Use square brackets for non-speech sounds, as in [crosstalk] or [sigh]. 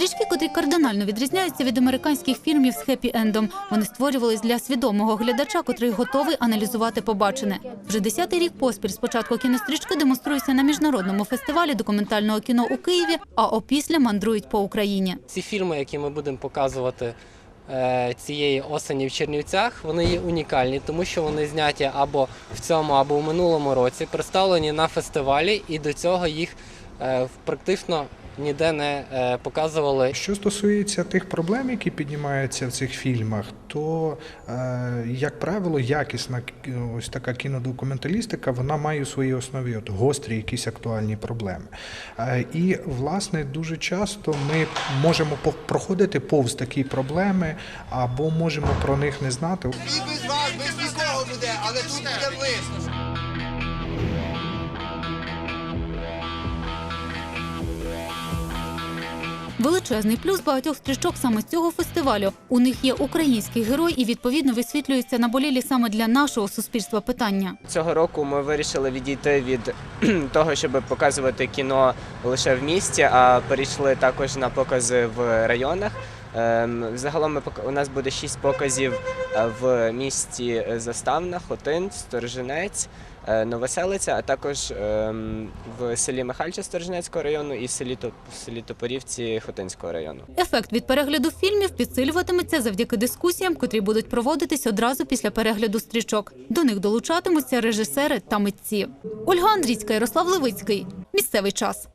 Стрічки, котрі кардинально відрізняються від американських фільмів з хеппі-ендом. Вони створювались для свідомого глядача, котрий готовий аналізувати побачене. Вже десятий рік поспіль спочатку кінострічки демонструються на міжнародному фестивалі документального кіно у Києві, а опісля мандрують по Україні. Ці фільми, які ми будемо показувати е, цієї осені в Чернівцях, вони є унікальні, тому що вони зняті або в цьому, або в минулому році, представлені на фестивалі, і до цього їх е, практично ніде не е, показували. Що стосується тих проблем, які піднімаються в цих фільмах, то, е, як правило, якісна к- ось така кінодокументалістика, вона має у своїй основі от гострі якісь актуальні проблеми. Е, І, власне, дуже часто ми можемо проходити повз такі проблеми або можемо про них не знати. І без вас, без нікого буде, але тут буде близько. Величезний плюс багатьох стрічок саме з цього фестивалю. У них є український герой і відповідно висвітлюється на болілі саме для нашого суспільства питання. Цього року ми вирішили відійти від [clears throat] того, щоб показувати кіно лише в місті, а перейшли також на покази в районах. Ем, Загалом у нас буде шість показів е, в місті Заставна, Хотин, Сторжинець, е, Новоселиця, а також ем, в селі Михальча Сторжинецького району і селі Топ- селі Топорівці Хотинського району. Ефект від перегляду фільмів підсилюватиметься завдяки дискусіям, котрі будуть проводитись одразу після перегляду стрічок. До них долучатимуться режисери та митці. Ольга Андрійська, Ярослав Левицький. Місцевий час.